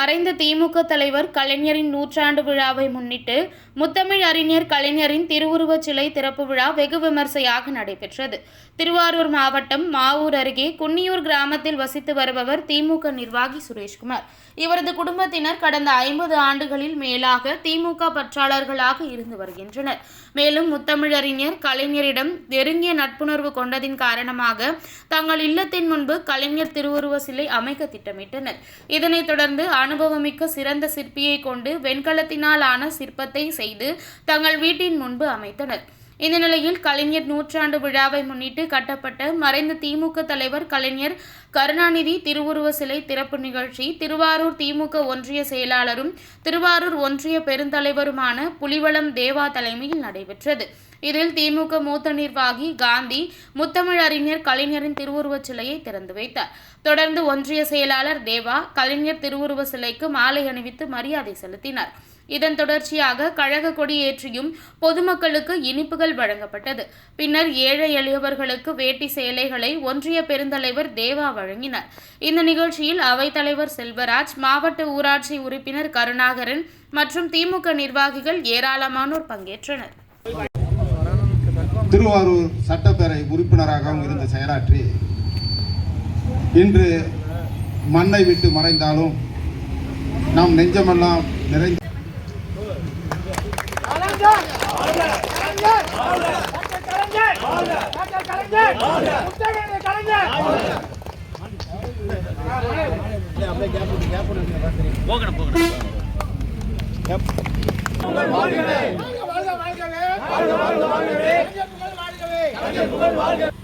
மறைந்த திமுக தலைவர் கலைஞரின் நூற்றாண்டு விழாவை முன்னிட்டு முத்தமிழ் அறிஞர் கலைஞரின் திருவுருவச் சிலை திறப்பு விழா வெகு விமர்சையாக நடைபெற்றது. திருவாரூர் மாவட்டம் மாவூர் அருகே குன்னியூர் கிராமத்தில் வசித்து வருபவர் திமுக நிர்வாகி சுரேஷ்குமார். இவரது குடும்பத்தினர் கடந்த ஐம்பது ஆண்டுகளில் மேலாக திமுக பற்றாளர்களாக இருந்து வருகின்றனர். மேலும் முத்தமிழறிஞர் கலைஞரிடம் நெருங்கிய நட்புணர்வு கொண்டதின் காரணமாக தங்கள் இல்லத்தின் முன்பு கலைஞர் திருவுருவ சிலை அமைக்க திட்டமிட்டனர். இதனைத் தொடர்ந்து அனுபவமிக்க சிறந்த சிற்பியை கொண்டு வெண்கலத்தினால் ஆன சிற்பத்தை செய்து தங்கள் வீட்டின் முன்பு அமைத்தனர். இந்த நிலையில் கலைஞர் நூற்றாண்டு விழாவை முன்னிட்டு கட்டப்பட்ட மறைந்த திமுக தலைவர் கலைஞர் கருணாநிதி திருவுருவ சிலை திறப்பு நிகழ்ச்சி திருவாரூர் திமுக ஒன்றிய செயலாளரும் திருவாரூர் ஒன்றிய பெருந்தலைவருமான புலிவளம் தேவா தலைமையில் நடைபெற்றது. இதில் திமுக மூத்த நிர்வாகி காந்தி முத்தமிழ் அறிஞர் கலைஞரின் திருவுருவச் சிலையை திறந்து வைத்தார். தொடர்ந்து ஒன்றிய செயலாளர் தேவா கலைஞர் திருவுருவ சிலைக்கு மாலை அணிவித்து மரியாதை செலுத்தினார். இதன் தொடர்ச்சியாக கழக கொடி ஏற்றியும் பொதுமக்களுக்கு இனிப்புகள் வழங்கப்பட்டது. பின்னர் ஏழை எளியவர்களுக்கு வேட்டி சேலைகளை ஒன்றிய பெருந்தலைவர் தேவா வழங்கினார். இந்த நிகழ்ச்சியில் அவைத்தலைவர் செல்வராஜ் மாவட்ட ஊராட்சி உறுப்பினர் கருணாகரன் மற்றும் திமுக நிர்வாகிகள் ஏராளமானோர் பங்கேற்றனர். திருவாரூர் சட்டப்பேரவை உறுப்பினராகவும் இருந்து செயலாற்றி இன்று மண்ணை விட்டு மறைந்தாலும் நம் நெஞ்சமெல்லாம் நிறைந்த போகணும் போகணும் வாழ்க வாழ்க வாழ்கவே வாழ்க வாழ்க வாழ்கவே வாழ்க வாழ்கவே